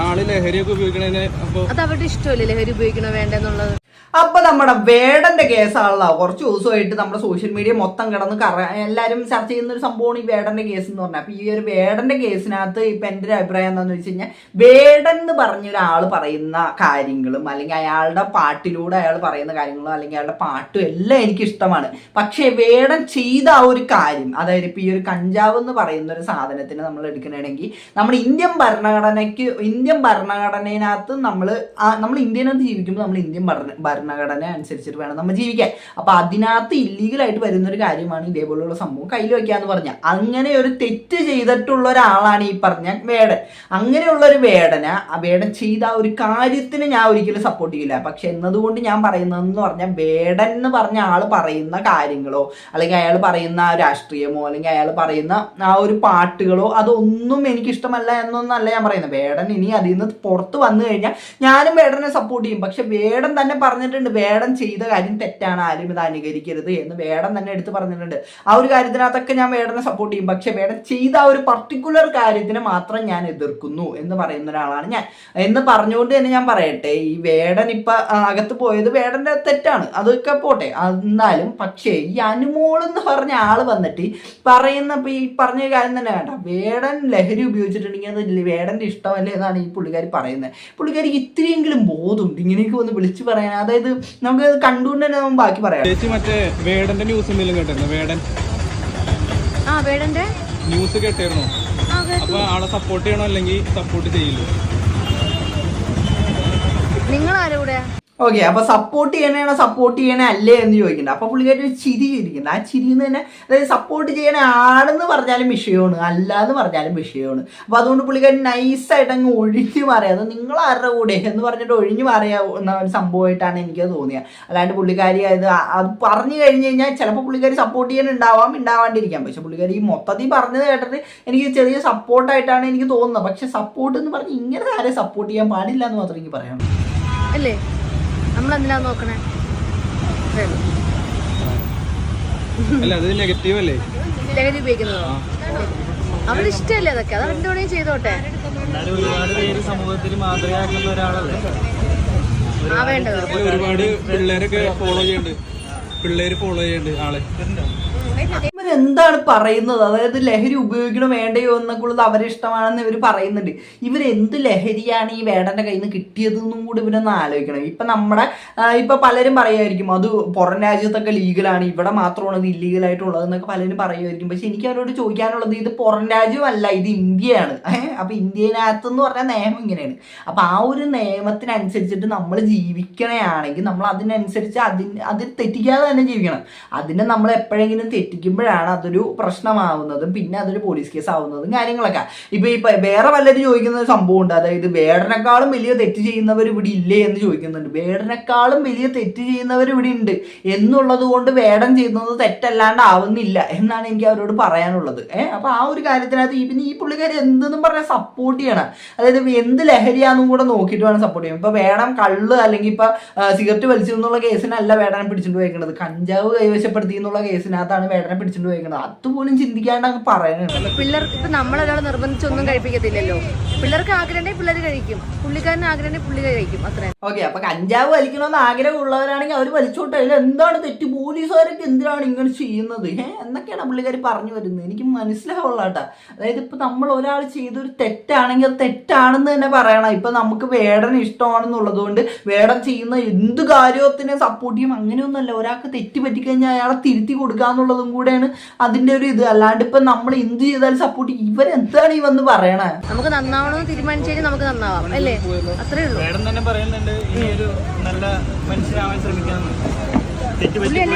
ആൾ ലഹരിയൊക്കെ ഉപയോഗിക്കണതിന് അപ്പൊ അത് അവരുടെ ഇഷ്ടമല്ലേ ലഹരി ഉപയോഗിക്കണോ വേണ്ടെന്നുള്ളത്? അപ്പൊ നമ്മുടെ വേടന്റെ കേസാണല്ലോ. കുറച്ച് ദിവസമായിട്ട് നമ്മുടെ സോഷ്യൽ മീഡിയ മൊത്തം കിടന്ന് കറ എല്ലാരും ചർച്ച ചെയ്യുന്ന ഒരു സംഭവമാണ് ഈ വേടന്റെ കേസ് എന്ന് പറഞ്ഞാൽ അപ്പൊ ഈ ഒരു വേടന്റെ കേസിനകത്ത് ഇപ്പൊ എന്റെ ഒരു അഭിപ്രായം എന്താണെന്ന് വെച്ച് കഴിഞ്ഞാൽ വേടൻ എന്ന് പറഞ്ഞ ഒരാൾ പറയുന്ന കാര്യങ്ങളും അല്ലെങ്കിൽ അയാളുടെ പാട്ടിലൂടെ അയാൾ പറയുന്ന കാര്യങ്ങളും അല്ലെങ്കിൽ അയാളുടെ പാട്ടും എല്ലാം എനിക്ക് ഇഷ്ടമാണ്. പക്ഷേ വേടൻ ചെയ്ത ആ ഒരു കാര്യം അതായത് ഇപ്പൊ ഈ ഒരു കഞ്ചാവ് എന്ന് പറയുന്ന ഒരു സാധനത്തിന് നമ്മൾ എടുക്കണമെങ്കിൽ നമ്മുടെ ഇന്ത്യൻ ഭരണഘടനയ്ക്ക് ഇന്ത്യൻ ഭരണഘടനയിനകത്ത് നമ്മൾ നമ്മൾ ഇന്ത്യനകത്ത് ജീവിക്കുമ്പോൾ നമ്മൾ ഇന്ത്യൻ ഭരണ ഭരണഘടന അനുസരിച്ചിട്ട് വേണം നമ്മൾ ജീവിക്കാൻ. അപ്പോൾ അതിനകത്ത് ഇല്ലീഗലായിട്ട് വരുന്ന ഒരു കാര്യമാണ് ഇതേപോലെയുള്ള സംഭവം കയ്യിൽ വയ്ക്കുക എന്ന് പറഞ്ഞാൽ അങ്ങനെ ഒരു തെറ്റ് ചെയ്തിട്ടുള്ള ഒരാളാണ് ഈ പറഞ്ഞ വേടൻ. അങ്ങനെയുള്ള ഒരു വേടന ആ വേടൻ ചെയ്ത ഒരു കാര്യത്തിന് ഞാൻ ഒരിക്കലും സപ്പോർട്ട് ചെയ്യില്ല. പക്ഷെ എന്നതുകൊണ്ട് ഞാൻ പറയുന്നതെന്ന് പറഞ്ഞാൽ വേടൻ എന്ന് പറഞ്ഞ ആൾ പറയുന്ന കാര്യങ്ങളോ അല്ലെങ്കിൽ അയാൾ പറയുന്ന രാഷ്ട്രീയമോ അല്ലെങ്കിൽ അയാൾ പറയുന്ന ആ ഒരു പാട്ടുകളോ അതൊന്നും എനിക്കിഷ്ടമല്ല എന്നൊന്നല്ല ഞാൻ പറയുന്നത്. വേടൻ ഇനി അതിൽ നിന്ന് പുറത്ത് വന്നു കഴിഞ്ഞാൽ ഞാനും വേടനെ സപ്പോർട്ട് ചെയ്യും. പക്ഷെ വേടൻ തന്നെ പറഞ്ഞിട്ടുണ്ട് വേടൻ ചെയ്ത കാര്യം തെറ്റാണ് ആരും ഇത് അനുകരിക്കരുത് എന്ന് വേടൻ തന്നെ എടുത്ത് പറഞ്ഞിട്ടുണ്ട്. ആ ഒരു കാര്യത്തിനകത്തൊക്കെ ഞാൻ വേടനെ സപ്പോർട്ട് ചെയ്യും. പക്ഷെ വേടൻ ചെയ്ത ആ ഒരു പർട്ടിക്കുലർ കാര്യത്തിന് മാത്രം ഞാൻ എതിർക്കുന്നു എന്ന് പറയുന്ന ഒരാളാണ് ഞാൻ. എന്ന് പറഞ്ഞുകൊണ്ട് തന്നെ ഞാൻ പറയട്ടെ ഈ വേടൻ ഇപ്പൊ അകത്ത് പോയത് വേടന്റെ തെറ്റാണ്. അതൊക്കെ പോട്ടെ. എന്നാലും പക്ഷേ ഈ അനുമോൾ എന്ന് പറഞ്ഞ ആൾ വന്നിട്ട് പറയുന്ന ഈ പറഞ്ഞ കാര്യം തന്നെ വേണ്ട. വേടൻ ലഹരി ഉപയോഗിച്ചിട്ടുണ്ടെങ്കിൽ അത് വേടന്റെ ഇഷ്ടമല്ലേ? എന്നാണ് ഈ പുള്ളിക്കാരി പറയുന്നത് പുള്ളിക്കാരി ഇത്രയെങ്കിലും ബോധമുണ്ട്. ഇങ്ങനെയൊക്കെ ഒന്ന് വിളിച്ചു പറയാൻ. അതായത് നമുക്ക് കണ്ടുകൊണ്ട് തന്നെ നമുക്ക് ബാക്കി പറയാം. ചേച്ചി മറ്റേ വേടന്റെ ന്യൂസ് എന്തെങ്കിലും കേട്ടിരുന്നു? വേടൻ. ആ വേടന്റെ? ന്യൂസ് കേട്ടിരുന്നോ? ആ കേട്ടു. അപ്പൊ ആളെ സപ്പോർട്ട് ചെയ്യണോ? അല്ലെങ്കിൽ സപ്പോർട്ട് ചെയ്യില്ല? നിങ്ങൾ ആരും കൂടെ ഓക്കെ അപ്പൊ സപ്പോർട്ട് ചെയ്യണേണോ സപ്പോർട്ട് ചെയ്യണേ അല്ലേ എന്ന് ചോദിക്കുന്നുണ്ട് അപ്പൊ പുള്ളിക്കാരി ഒരു ചിരി ചിരിക്കുന്നുണ്ട്. ആ ചിരിന്ന് തന്നെ അതായത് സപ്പോർട്ട് ചെയ്യണ ആണെന്ന് പറഞ്ഞാലും വിഷയമാണ് അല്ല എന്ന് പറഞ്ഞാലും വിഷയമാണ്. അപ്പൊ അതുകൊണ്ട് പുള്ളിക്കാരി നൈസായിട്ട് അങ്ങ് ഒഴിഞ്ഞു മാറിയത് നിങ്ങൾ ആരുടെ കൂടെ എന്ന് പറഞ്ഞിട്ട് ഒഴിഞ്ഞു മാറിയാവുന്ന ഒരു സംഭവമായിട്ടാണ് എനിക്ക് തോന്നിയത് അല്ലാണ്ട് പുള്ളിക്കാരി അത് അത് പറഞ്ഞു കഴിഞ്ഞു കഴിഞ്ഞാൽ ചിലപ്പോൾ പുള്ളിക്കാരി സപ്പോർട്ട് ചെയ്യാൻ ഉണ്ടാവാം ഉണ്ടാവാണ്ടിരിക്കാം പക്ഷെ പുള്ളിക്കാരി ഈ മൊത്തത്തിൽ പറഞ്ഞത് കേട്ടിട്ട് എനിക്ക് ചെറിയ സപ്പോർട്ടായിട്ടാണ് എനിക്ക് തോന്നുന്നത്. പക്ഷെ സപ്പോർട്ട് എന്ന് പറഞ്ഞ് ഇങ്ങനെ ആരെ സപ്പോർട്ട് ചെയ്യാൻ പാടില്ല എന്ന് മാത്രം എനിക്ക് പറയാം അല്ലേ? നമ്മൾ എന്തിനാ നോക്കണേ അല്ല അത് നെഗറ്റീവ് അല്ലേ? നെഗറ്റീവ് ഉപയോഗിക്കുന്നതോ? അവരുടെ ഇഷ്ടമല്ലേ അതൊക്കെ? അത് അവരുടെ വേണമെങ്കിൽ ചെയ്തോട്ടെ? ഒരുപാട് പേര് സമൂഹത്തിൽ മാതൃകയാക്കുന്ന ഒരാളല്ലേ? ഒരുപാട് പിള്ളേരൊക്കെ ഫോളോ ചെയ്യുന്നുണ്ട് പിള്ളേര് ഫോളോ ചെയ്യുന്നുണ്ട് ആളെ. ഇവർ എന്താണ് പറയുന്നത്? അതായത് ലഹരി ഉപയോഗിക്കണം വേണ്ടയോ എന്നൊക്കെയുള്ളത് അവരിഷ്ടമാണെന്ന് ഇവർ പറയുന്നുണ്ട്. ഇവരെന്ത് ലഹരിയാണ് ഈ വേടന്റെ കയ്യിൽ നിന്ന് കിട്ടിയതെന്നും കൂടി ഇവരൊന്ന് ആലോചിക്കണം. ഇപ്പം നമ്മുടെ ഇപ്പം പലരും പറയുമായിരിക്കും അത് പുറം രാജ്യത്തൊക്കെ ലീഗലാണ്. ഇവിടെ മാത്രമാണ് ഇത് ഇല്ലീഗലായിട്ടുള്ളത് എന്നൊക്കെ പലരും പറയുമായിരിക്കും. പക്ഷെ എനിക്ക് അവരോട് ചോദിക്കാനുള്ളത് ഇത് പുറം രാജ്യമല്ല ഇത് ഇന്ത്യയാണ്. അപ്പം ഇന്ത്യനകത്ത് എന്ന് പറഞ്ഞാൽ നിയമം ഇങ്ങനെയാണ്. അപ്പം ആ ഒരു നിയമത്തിനനുസരിച്ചിട്ട് നമ്മൾ ജീവിക്കണയാണെങ്കിൽ നമ്മൾ അതിനനുസരിച്ച് അതിന് അതിൽ തെറ്റിക്കാതെ തന്നെ ജീവിക്കണം. അതിനെ നമ്മൾ എപ്പോഴെങ്കിലും തെറ്റിക്കുമ്പോഴാണ് അതൊരു പ്രശ്നമാവുന്നതും പിന്നെ അതൊരു പോലീസ് കേസ് ആവുന്നതും കാര്യങ്ങളൊക്കെ. ഇപ്പൊ ഈ വേറെ വല്ലതും ചോദിക്കുന്ന ഒരു സംഭവമുണ്ട്. അതായത് വേടനേക്കാളും വലിയ തെറ്റ് ചെയ്യുന്നവർ ഇവിടെ ഇല്ലേ എന്ന് ചോദിക്കുന്നുണ്ട്. വേടനേക്കാളും വലിയ തെറ്റ് ചെയ്യുന്നവർ ഇവിടെ ഉണ്ട്. എന്നുള്ളത് കൊണ്ട് വേടൻ ചെയ്യുന്നത് തെറ്റല്ലാണ്ട് ആവുന്നില്ല എന്നാണ് എനിക്ക് അവരോട് പറയാനുള്ളത്. ഏഹ് അപ്പൊ ആ ഒരു കാര്യത്തിനകത്ത് ഈ പിന്നെ ഈ പുള്ളിക്കാർ എന്തെന്നും പറഞ്ഞാൽ സപ്പോർട്ട് ചെയ്യണം. അതായത് എന്ത് ലഹരിയാന്നും കൂടെ നോക്കിയിട്ട് വേണം സപ്പോർട്ട് ചെയ്യാൻ. ഇപ്പൊ വേണം കള്ള് അല്ലെങ്കിൽ ഇപ്പൊ സിഗരറ്റ് വലിച്ചു എന്നുള്ള കേസിനല്ല വേടനെ പിടിച്ചിട്ട് പോയേക്കുന്നത് കഞ്ചാവ് കൈവശപ്പെടുത്തി എന്നുള്ള കേസിനകത്താണ് വേടനെ പിടിച്ചിട്ട് പോയേക്കുന്നത് അതുപോലും ചിന്തിക്കാണ്ട് അങ്ങ് പറയുന്നത് പിള്ളേർക്ക് ഇപ്പൊ നമ്മളൊരാൾ നിർബന്ധിച്ചൊന്നും കഴിപ്പിക്കത്തില്ലല്ലോ. പിള്ളേർക്ക് ആഗ്രഹമുണ്ടെങ്കിൽ പിള്ളേർ കഴിക്കും. പുള്ളിക്കാരന് ആഗ്രഹമുണ്ടെങ്കിൽ പുള്ളി കഴിക്കും. അത്രേ. ഓക്കെ അപ്പൊ കഞ്ചാവ് വലിക്കണമെന്ന് ആഗ്രഹമുള്ളവരാണെങ്കിൽ അവർ വലിച്ചോട്ടെ. അതിൽ എന്താണ് തെറ്റ്? പോലീസുകാരൊക്കെ എന്തിനാണ് ഇങ്ങനെ ചെയ്യുന്നത്? ഏഹ് എന്നൊക്കെയാണ് പുള്ളിക്കാർ പറഞ്ഞു വരുന്നത്. എനിക്ക് മനസ്സിലാവുള്ള കേട്ടാ. അതായത് ഇപ്പൊ നമ്മൾ ഒരാൾ ചെയ്തൊരു തെറ്റാണെങ്കിൽ അത് തെറ്റാണെന്ന് തന്നെ പറയണം. ഇപ്പൊ നമുക്ക് വേടൻ ഇഷ്ടമാണെന്നുള്ളത് കൊണ്ട് വേടൻ ചെയ്യുന്ന എന്ത് കാര്യത്തിനെ സപ്പോർട്ട് ചെയ്യും. അങ്ങനെയൊന്നുമല്ല. ഒരാൾക്ക് തെറ്റ് പറ്റിക്കഴിഞ്ഞാൽ അയാളെ തിരുത്തി കൊടുക്കുക എന്നുള്ളതും കൂടെയാണ് അതിന്റെ ഒരു ഇത്. അല്ലാണ്ട് ഇപ്പൊ നമ്മൾ എന്ത് ചെയ്താലും സപ്പോർട്ട് ഇവരെന്താണ് ഈ വന്ന് പറയണേ? നമുക്ക് നന്നാവണമെന്ന് തീരുമാനിച്ചു കഴിഞ്ഞാൽ നമുക്ക് നന്നാവാം അല്ലേ? അത്രേ ഉള്ളൂ. മേഡം തന്നെ പറയുന്നുണ്ട് ഇനി ഒരു നല്ല മനുഷ്യനാവാൻ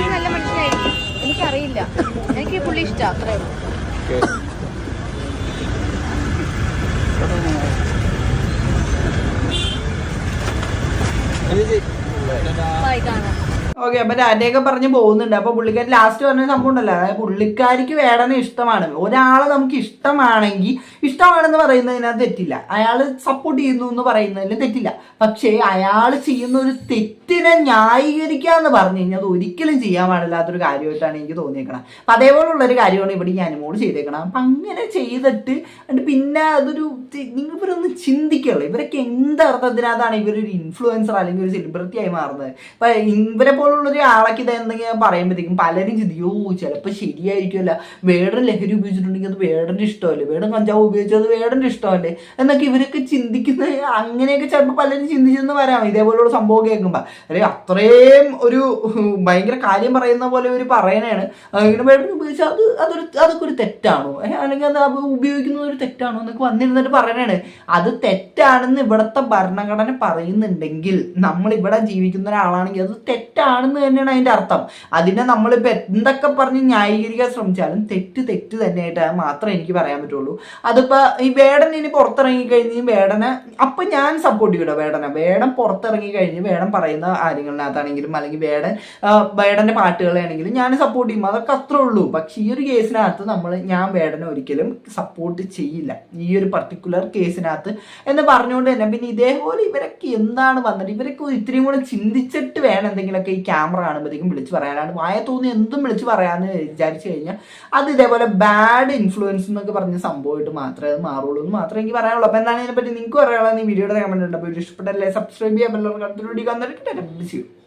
നല്ല മനുഷ്യനായിരിക്കും എനിക്കറിയില്ല. എനിക്ക് ഈ പുള്ളി ഇഷ്ടം അത്രേ ഉള്ളൂ. ബൈ കാണാം. ഓക്കെ അപ്പൊ ഡാറ്റയൊക്കെ പറഞ്ഞ് പോകുന്നുണ്ട്. അപ്പൊ പുള്ളിക്കാരി ലാസ്റ്റ് പറഞ്ഞ സംഭവം ഉണ്ടല്ലോ. അതായത് പുള്ളിക്കാരിക്ക് വേടനെ ഇഷ്ടമാണ്. ഒരാളെ നമുക്ക് ഇഷ്ടമാണെങ്കിൽ ഇഷ്ടമാണെന്ന് പറയുന്നതിനകത്ത് തെറ്റില്ല. അയാൾ സപ്പോർട്ട് ചെയ്യുന്നു എന്ന് പറയുന്നതിന് തെറ്റില്ല. പക്ഷേ അയാൾ ചെയ്യുന്ന ഒരു തെറ്റിനെ ന്യായീകരിക്കുക എന്ന് പറഞ്ഞു കഴിഞ്ഞാൽ അത് ഒരിക്കലും ചെയ്യാൻ പാടില്ലാത്തൊരു കാര്യമായിട്ടാണ് എനിക്ക് തോന്നിയേക്കണം അപ്പൊ അതേപോലുള്ള ഒരു കാര്യമാണ് ഇവിടെ ഞാൻ അനുമോൾ ചെയ്തേക്കണം അപ്പൊ അങ്ങനെ ചെയ്തിട്ട് പിന്നെ അതൊരു നിങ്ങൾ ഇവരൊന്ന് ചിന്തിക്കുള്ളൂ ഇവരൊക്കെ എന്ത് അർത്ഥത്തിനകത്താണ് ഇവരൊരു ഇൻഫ്ലുവൻസർ അല്ലെങ്കിൽ ഒരു സെലിബ്രിറ്റി ആയി മാറുന്നത്? ഇപ്പൊ ഇവരെ പോലുള്ള ഒരു ആളൊക്കെ ഇത് എന്തെങ്കിലും പറയുമ്പോഴത്തേക്കും പലരും ചിന്തിക്കും ഓ ചിലപ്പോൾ ശരിയായിരിക്കുമല്ല വേടൻ ലഹരി ഉപയോഗിച്ചിട്ടുണ്ടെങ്കിൽ അത് വേടന്റെ ഇഷ്ടമല്ലേ? വേടൻ കഞ്ചാവ് ഉപയോഗിച്ചത് വേടന്റെ ഇഷ്ടമല്ലേ? എന്നൊക്കെ ഇവരൊക്കെ ചിന്തിക്കുന്ന അങ്ങനെയൊക്കെ ചിലപ്പോൾ പലരും ചിന്തിച്ചെന്ന് വരാം. ഇതേപോലുള്ള സംഭവം കേൾക്കുമ്പോൾ അല്ലെ അത്രയും ഒരു ഭയങ്കര കാര്യം പറയുന്ന പോലെ ഒരു പറയണേണ്. അങ്ങനെ വേടൻ ഉപയോഗിച്ചാൽ അത് അതൊരു അതൊക്കെ ഒരു തെറ്റാണോ അല്ലെങ്കിൽ അത് ഉപയോഗിക്കുന്നത് ഒരു തെറ്റാണോ എന്നൊക്കെ വന്നിരുന്നിട്ട് പറയണേണ്. അത് തെറ്റാണെന്ന് ഇവിടുത്തെ ഭരണഘടന പറയുന്നുണ്ടെങ്കിൽ നമ്മൾ ഇവിടെ ജീവിക്കുന്ന ഒരാളാണെങ്കിൽ അത് തെറ്റാണെന്ന് തന്നെയാണ് അതിന്റെ അർത്ഥം. അതിനെ നമ്മളിപ്പോൾ എന്തൊക്കെ പറഞ്ഞ് ന്യായീകരിക്കാൻ ശ്രമിച്ചാലും തെറ്റ് തെറ്റ് തന്നെയായിട്ട് മാത്രമേ എനിക്ക് പറയാൻ പറ്റുള്ളൂ. അതിപ്പോൾ ഈ വേടൻ ഇനി പുറത്തിറങ്ങിക്കഴിഞ്ഞ് വേടനെ അപ്പം ഞാൻ സപ്പോർട്ട് ചെയ്യൂട്ടോ വേടനെ? വേടൻ പുറത്തിറങ്ങി കഴിഞ്ഞ് വേടൻ പറയുന്ന കാര്യങ്ങളിനകത്താണെങ്കിലും അല്ലെങ്കിൽ വേടൻ വേടന്റെ പാട്ടുകളാണെങ്കിലും ഞാൻ സപ്പോർട്ട് ചെയ്യും. അതൊക്കെ അത്രേ ഉള്ളൂ. പക്ഷേ ഈ ഒരു കേസിനകത്ത് നമ്മൾ ഞാൻ വേടനെ ഒരിക്കലും സപ്പോർട്ട് ചെയ്യില്ല. ഈ ഒരു പർട്ടിക്കുലർ കേസിനകത്ത് എന്ന് പറഞ്ഞുകൊണ്ട് തന്നെ പിന്നെ ഇതേപോലെ ഇവരൊക്കെ എന്താണ് വന്നത് ഇവരൊക്കെ ഇത്രയും കൂടെ ചിന്തിച്ചിട്ട് വേണം എന്തെങ്കിലുമൊക്കെ ഈ ക്യാമറ കാണുമ്പോഴത്തേക്കും വിളിച്ച് പറയാനാണ്. വായ തോന്നി എന്തും വിളിച്ച് പറയാന്ന് വിചാരിച്ചു കഴിഞ്ഞാൽ അത് ഇതേപോലെ ബാഡ് ഇൻഫ്ലുവൻസ് എന്നൊക്കെ പറഞ്ഞ സംഭവമായിട്ട് മാത്രമേ അത് മാറുള്ളൂ എന്ന് മാത്രമേ എനിക്ക് പറയാനുള്ളൂ. അപ്പോൾ എന്താണ് ഇതിനെപ്പറ്റി നിങ്ങൾക്ക് പറയാനുള്ളത് ഈ വീഡിയോയുടെ കമന്റ് ഉണ്ട് അപ്പോൾ ഇഷ്ടപ്പെട്ടല്ലേ സബ്സ്ക്രൈബ് ചെയ്യാൻ പറ്റുള്ളൂ കണ്ടിട്ട് വീഡിയോ കണ്ടിട്ട്